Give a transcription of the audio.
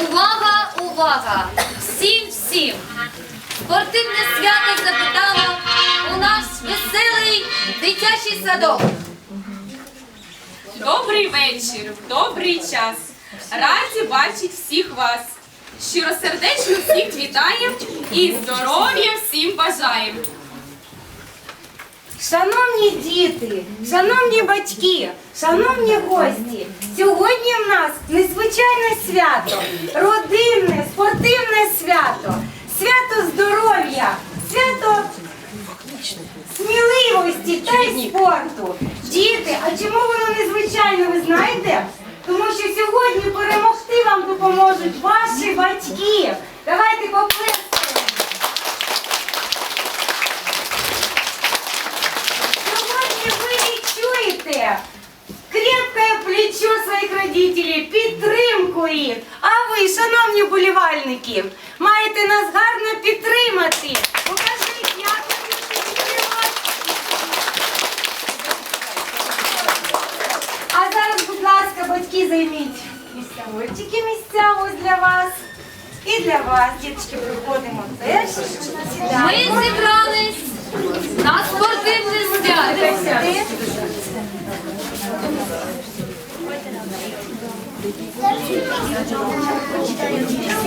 Увага, увага! Всім, всім! Спортивне свято запитало у нас веселий дитячий садок. Добрий вечір, добрий час. Раді бачить всіх вас. Щиросердечно всіх вітаємо і здоров'я всім бажаємо. Шановні діти, шановні батьки, шановні гості, сьогодні в нас незвичайне свято, родинне, спортивне свято, свято здоров'я, свято сміливості та й спорту. Діти, а чому воно незвичайне, ви знаєте? Тому що сьогодні перемогти вам допоможуть ваші батьки. Давайте поплескаємо. Сьогодні ви відчуєте крепкое плечо своїх родителей, підтримку їх. А ви, шановні болівальники, маєте нас гарно підтримати. Покажіть, як ви. А зараз, будь ласка, батьки, займіть місцевольчики місця ось для вас. І для вас, діточки, приходимо теж. Ми зібрались на спортивне свято. 기다려 주세요.